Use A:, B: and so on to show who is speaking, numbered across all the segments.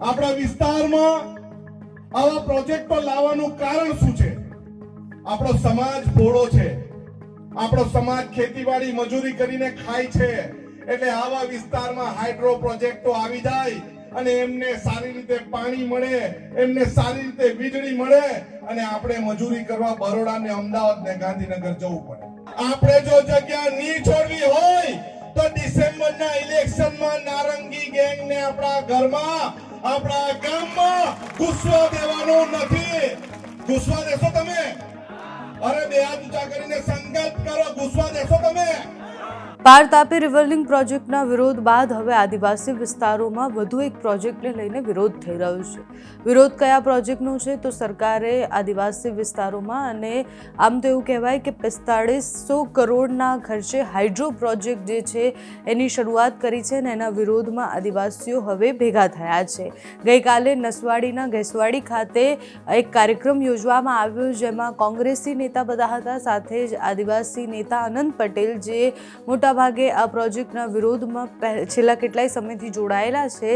A: આપણા વિસ્તારમાં આવા પ્રોજેક્ટો લાવવાનું કારણ શું છે? આપણો સમાજ ભોળો છે. આપણો સમાજ ખેતીવાડી મજૂરી કરીને ખાય છે. એટલે આવા વિસ્તારમાં હાઇડ્રો પ્રોજેક્ટો આવી જાય અને એમને સારી રીતે પાણી મળે, એમને સારી રીતે વીજળી મળે અને આપણે મજૂરી કરવા બરોડા ને અમદાવાદ ને ગાંધીનગર જવું પડે. આપણે જો જગ્યા નહીં છોડવી હોય તો ડિસેમ્બરના ઇલેક્શનમાં નારંગી ગેંગને આપણા ઘરમાં આપણા ગામમાં ઘૂસવા દેવાનું નથી. ઘૂસવા દેશો તમે. અરે બે હાથ ઊંચા કરીને સંકલ્પ કરો. ઘૂસવા દેશો તમે.
B: પાર તાપી રિવરલિંગ પ્રોજેક્ટના વિરોધ બાદ હવે આદિવાસી વિસ્તારોમાં વધુ એક પ્રોજેક્ટને લઈને વિરોધ થઈ રહ્યો છે. વિરોધ કયા પ્રોજેક્ટનો છે તો સરકારે આદિવાસી વિસ્તારોમાં અને આમ તો એવું કહેવાય કે પિસ્તાળીસો કરોડના ખર્ચે હાઇડ્રો પ્રોજેક્ટ જે છે એની શરૂઆત કરી છે અને એના વિરોધમાં આદિવાસીઓ હવે ભેગા થયા છે. ગઈકાલે નસવાડીના ઘેસવાડી ખાતે એક કાર્યક્રમ યોજવામાં આવ્યો જેમાં કોંગ્રેસી નેતા બધા હતા સાથે જ આદિવાસી નેતા અનંત પટેલ જે મોટાભાગે આ પ્રોજેક્ટના વિરોધમાં છેલ્લા કેટલાય સમયથી જોડાયેલા છે.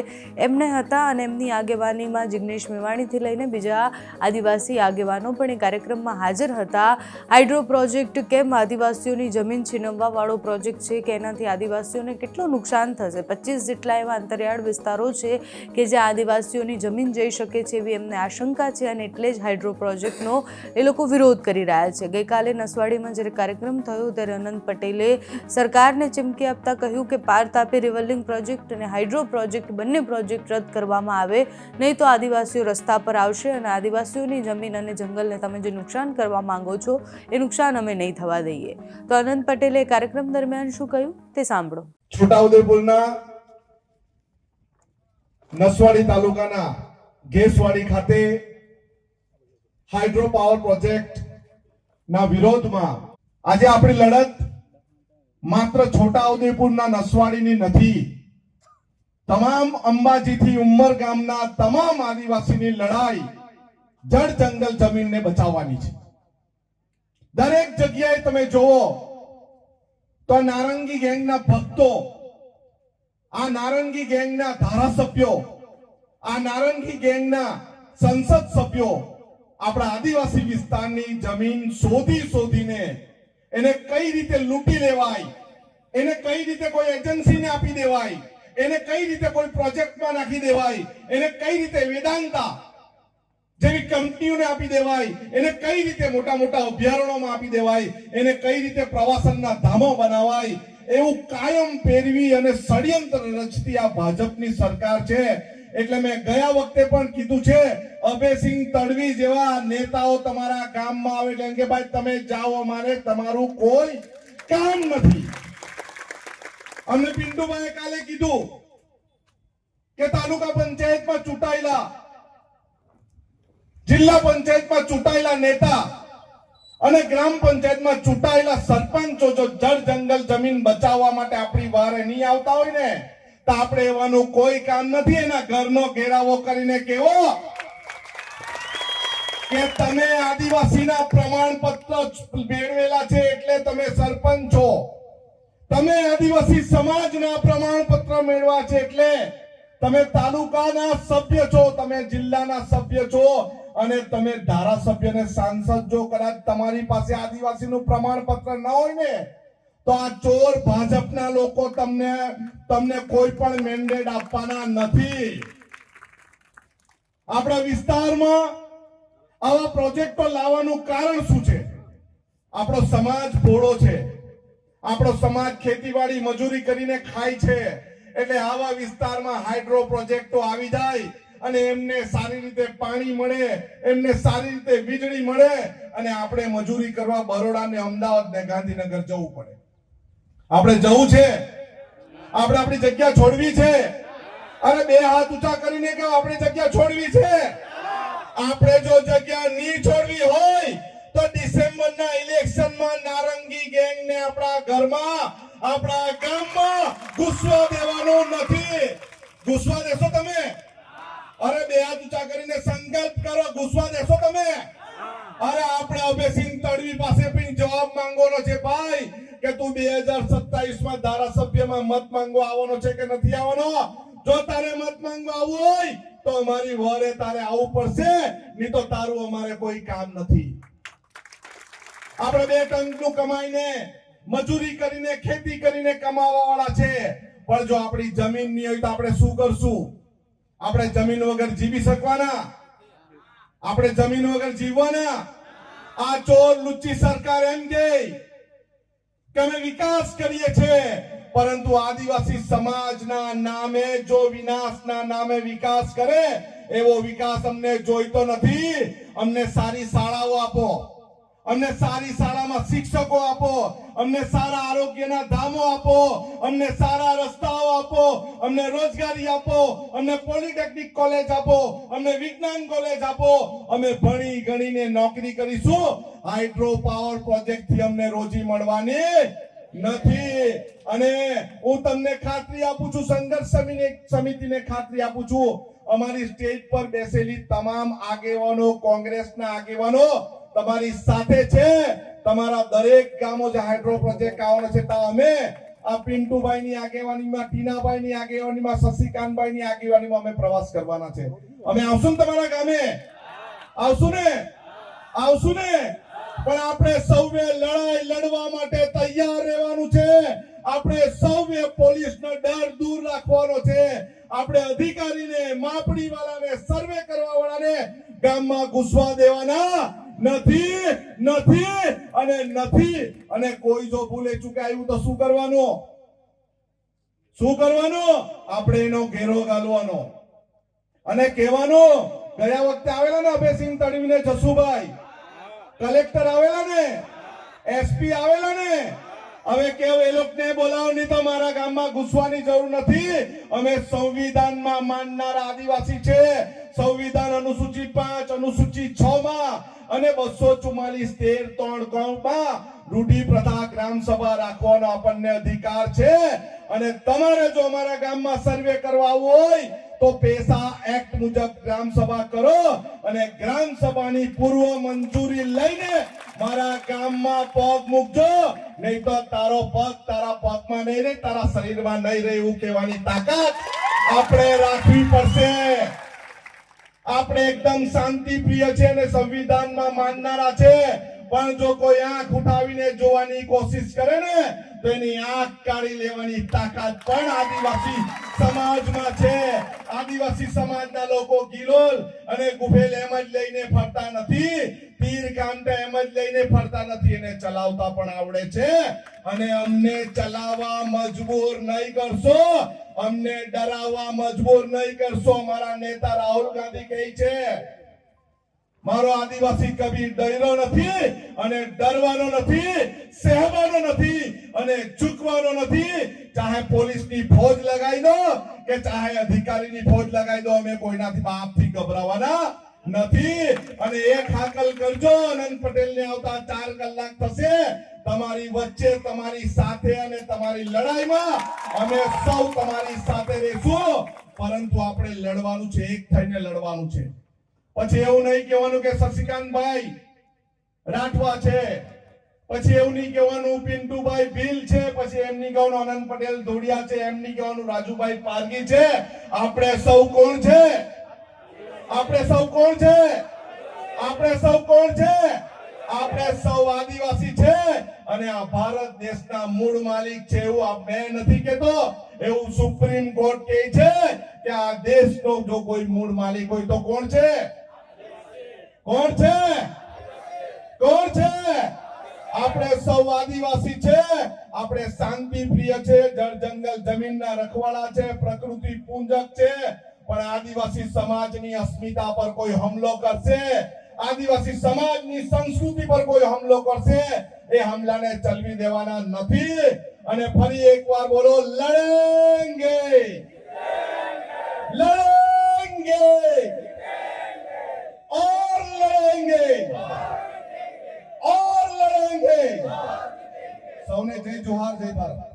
B: એમને હતા અને એમની આગેવાનીમાં જિગ્નેશ મેવાણીથી લઈને બીજા આદિવાસી આગેવાનો પણ એ કાર્યક્રમમાં હાજર હતા. હાઇડ્રો પ્રોજેક્ટ કેમ આદિવાસીઓની જમીન છીનવવાવાળો પ્રોજેક્ટ છે કે એનાથી આદિવાસીઓને કેટલું નુકસાન થશે? પચીસ જેટલા એવા અંતરિયાળ વિસ્તારો છે કે જ્યાં આદિવાસીઓની જમીન જઈ શકે છે એવી એમને આશંકા છે અને એટલે જ હાઇડ્રો પ્રોજેક્ટનો એ લોકો વિરોધ કરી રહ્યા છે. ગઈકાલે નસવાડીમાં જ્યારે કાર્યક્રમ થયો ત્યારે અનંત પટેલે સરકારને ચીમકી આપતા કહ્યું કે Par Tapi river linking project અને હાઇડ્રો પ્રોજેક્ટ બંને પ્રોજેક્ટ રદ કરવામાં આવે, નહીં તો આદિવાસીઓ રસ્તા પર આવશે અને આદિવાસીઓની જમીન અને જંગલને તમે જે નુકસાન કરવા માંગો છો, એ નુકસાન અમે નહીં થવા દઈએ. તો અનંત પટેલે કાર્યક્રમ દરમિયાન શું કહ્યું? તે સાંભળો.
A: છોટાઉદેપુરના નસવાડી તાલુકાના ગેસવાડી ખાતે હાઇડ્રો પાવર પ્રોજેક્ટ ના વિરોધમાં આજે આપણી લડત માત્ર છોટાઉદેપુરના નસવાડીની નથી. તમામ અંબાજીથી ઉમર ગામના તમામ આદિવાસીની લડાઈ જળ જંગલ જમીનને બચાવવાની છે. દરેક જગ્યાએ તમે જોવો તો નારંગી ગેંગના ભક્તો, આ નારંગી ગેંગના ધારાસભ્યો, આ નારંગી ગેંગના સંસદ સભ્યો આપણા આદિવાસી વિસ્તારની જમીન શોધી શોધીને એને કઈ રીતે લૂંટી લેવાય? એને કઈ રીતે કોઈ એજન્સીને આપી દેવાય? એને કઈ રીતે કોઈ પ્રોજેક્ટમાં નાખી દેવાય? એને કઈ રીતે વેદાંતા જેવી કંપનીઓને આપી દેવાય? એને કઈ રીતે મોટા મોટા અભયારણ્યોમાં આપી દેવાય? એને કઈ રીતે પ્રવાસનના ધામો બનાવાય? એવું કાયમ પેરવી અને ષડયંત્ર રચતી આ ભાજપની સરકાર છે. એટલે મેં ગયા વખતે પણ કીધું છે, અભયસિંહ તડવી જેવા નેતાઓ તમારા ગામમાં આવે એટલે કે ભાઈ તમે જાઓ અમારે, તમારું કોઈ કામ નથી. અમને પિન્ટુભાઈ કાલે કીધું કે તાલુકા પંચાયતમાં ચૂંટાયેલા, જિલ્લા પંચાયતમાં ચૂંટાયેલા નેતા અને ગ્રામ પંચાયતમાં ચૂંટાયેલા સરપંચો જો જળ જંગલ જમીન બચાવવા માટે આપણી વારે નહીં આવતા હોય ને તો આપણે એવાનું કોઈ કામ નથી. એના ઘરનો ઘેરાવો કરીને કેવો? કે તમે આદિવાસીના પ્રમાણપત્ર મેળવેલા છે એટલે તમે સરપંચ છો. તમે આદિવાસી સમાજના પ્રમાણપત્ર મેળવા છે એટલે તમે તાલુકાના સભ્ય છો, તમે જિલ્લાના સભ્ય છો અને તમે ધારાસભ્ય ને સાંસદ જો કદાચ તમારી પાસે આદિવાસીનું પ્રમાણપત્ર ન હોય ને તો આ ચોર ભાજપના લોકો તમને તમને કોઈ પણ મેન્ડેટ આપવાના નથી. આપણા વિસ્તારમાં આવા પ્રોજેક્ટો લાવવાનું કારણ શું છે? આપણો સમાજ ભોળો છે. આપણો સમાજ ખેતીવાડી મજૂરી કરીને ખાય છે. એટલે આવા વિસ્તારમાં હાઇડ્રો પ્રોજેક્ટો આવી જાય અને એમને સારી રીતે પાણી મળે, એમને સારી રીતે વીજળી મળે અને આપણે મજૂરી કરવા બરોડા ને અમદાવાદ ને ગાંધીનગર જવું પડે. આપણે જવું છે. આપણે આપણી જગ્યા છોડવી છે. અરે બે હાથ ઊંચા કરીને કે આપણી જગ્યા છોડવી છે. આપણે જો જગ્યા નહીં છોડવી હોય, તો ડિસેમ્બરના ઇલેક્શનમાં નારંગી ગેંગને આપણા ઘરમાં, આપણા ધારાસભ્યમાં મત માંગવા આવવાનો છે કે નથી આવવાનો? જો તારે મત માંગવા આવવું હોય, તો અમારી વરે તારે આવવું પડશે, નહીં તો તારું અમારે કોઈ કામ નથી. આપણે બે ટંકનું કમાઈને, મજૂરી કરીને, ખેતી કરીને કમાવા વાળા છે. પણ જો આપણી જમીન નહીં હોય તો આપણે શું કરશું? આપણે જમીન વગર જીવી શકવાના? આપણે જમીન વગર જીવવાના? આ ચોર લુચ્ચી સરકાર એમ કે અમે વિકાસ કરીએ છીએ. પરંતુ આદિવાસી સમાજના નામે જો વિનાશના નામે વિકાસ કરે, એવો વિકાસ અમને જોઈતો નથી. અમને સારી શાળાઓ આપો. અમને સારી શાળામાં શિક્ષકો આપો, અમને સારા આરોગ્યના ધામો આપો, અમને સારા રસ્તાઓ આપો, અમને રોજગારી આપો, અમને પોલિટેકનિક કોલેજ આપો, અમને વિજ્ઞાન કોલેજ આપો. અમે ભણી ગણીને નોકરી કરીશું. હાઇડ્રો પાવર પ્રોજેક્ટથી અમને રોજી મળવાની નથી. અને હું તમને ખાતરી આપું છું, સંઘર્ષ સમિતિને ખાતરી આપું છું. અમારી સ્ટેજ પર બેસેલી તમામ આગેવાનો, કોંગ્રેસના આગેવાનો તમારી સાથે છે. તમારા દરેક ગામો જે હાઇડ્રો પ્રોજેક્ટ આવવાનો છે ત્યાં અમે આ પિન્ટુભાઈની આગેવાનીમાં, ટીનાભાઈની આગેવાનીમાં, શશિકાંતભાઈની આગેવાનીમાં અમે પ્રવાસ કરવાના છે. અમે આવશું તમારા ગામે? આવશું ને? આવશું ને? પણ આપણે સૌએ લડાઈ લડવા માટે તૈયાર રહેવાનું છે. આપણે સૌએ પોલીસનો ડર દૂર રાખવાનો છે. આપણે અધિકારીને માપણી વાળાને સર્વે કરવા વાળાને ગામમાં ઘૂસવા દેવાના નથી નથી અને નથી. અને કોઈ જો ભૂલે ચૂકે તો શું કરવાનું? શું કરવાનું? આપણે એનો ઘેરો ગાલવાનો. અને કહેવાનું, ગયા વખતે આવેલા ને અભયસિંહ તડવીને જસુભાઈ. કલેક્ટર આવેલા ને, એસપી આવેલા ને હવે કેવ, એ લોકોને બોલાવો નહીં તો મારા ગામમાં ઘૂસવાની જરૂર નથી. અમે સંવિધાનમાં માનનાર આદિવાસી છે. સંવિધાન અનુસૂચિત પાંચ, અનુસૂચિત છ માં અને બસો ચુમ્માલીસ, તેર, ત્રણમાં રૂઢી પ્રથા ગ્રામ સભા રાખવાનો આપણને અધિકાર છે. અને તમારે જો અમારા ગામમાં સર્વે કરવા આવવું હોય તો પેસા એક્ટ મુજબ ગ્રામ સભા કરો અને ગ્રામ સભાની પૂર્વ મંજૂરી લઈને મારા ગામમાં પગ મૂકજો. નહીં તો તારો પગ તારા પગમાં નહીં રહે, તારા શરીરમાં નહીં રહે એવું કહેવાની તાકાત આપણે રાખવી પડશે. આપણે એકદમ શાંતિ પ્રિય છે અને સંવિધાનમાં માનનારા છે. પણ જો કોઈ આંખ ઉઠાવીને જોવાની કોશિશ કરે ને તો એની આંખ કાઢી લેવાની તાકાત પણ આદિવાસી સમાજમાં છે. આદિવાસી સમાજના લોકો ગિલોલ અને ગુફેલ એમ જ લઈને ફરતા નથી. તીર કાંટા એમ જ લઈને ફરતા નથી એને ચલાવતા પણ આવડે છે. અને અમને ચલાવવા મજબૂર નહીં કરશો. અમને ડરાવવા મજબૂર નહીં કરશો, અમારા નેતા રાહુલ ગાંધી કહે છે. મારો આદિવાસી કવિ ડરનો નથી અને ડરવાનો નથી, સહેવાનો નથી અને ઝૂકવાનો નથી. ચાહે પોલીસની ફોજ લગાવી દો કે ચાહે અધિકારીની ફોજ લગાવી દો, અમે કોઈનાથી બાપથી ગભરાવાના નથી. અને એક હાકલ કરજો, અનંત પટેલ ને આવતા ચાર કલાક થશે. તમારી વચ્ચે તમારી સાથે અને તમારી લડાઈમાં અમે સૌ તમારી સાથે રહેશું. પરંતુ આપણે લડવાનું છે, એક થઈને લડવાનું છે. પછી એવું નહીં કહેવાનું કે શશિકાંતભાઈ રાઠવા છે. પછી એવું નહીં કહેવાનું પિન્ટુભાઈ ભીલ છે. પછી એમ કહેવાનું આનંદ પટેલ ધોડિયા છે. એમ કહેવાનું રાજુભાઈ પારગી છે. આપણે સૌ કોણ છે? આપણે સૌ કોણ છે? આપણે સૌ કોણ છે? આપણે સૌ આદિવાસી છે. અને આ ભારત દેશના મૂળ માલિક છે એવું આ મેં નથી કેતો એવું સુપ્રીમ કોર્ટ કહે છે કે આ દેશનો જો કોઈ મૂળ માલિક હોય તો કોણ છે? કોણ છે? કોણ છે? આપણે સૌ આદિવાસી છે. આપણે શાંતિ પ્રિય છે. જળ જંગલ જમીનના રખવાળા છે. પ્રકૃતિ પૂંજક છે. પણ આદિવાસી સમાજની અસ્મિતા પર કોઈ હુમલો કરશે? આદિવાસી સમાજની સંસ્કૃતિ પર કોઈ હુમલો કરશે? એ હુમલાને ચલવી દેવાના નથી. અને ફરી એકવાર બોલો, લડેંગે! લડેંગે! સૌને જય જોહાર જય ભારત.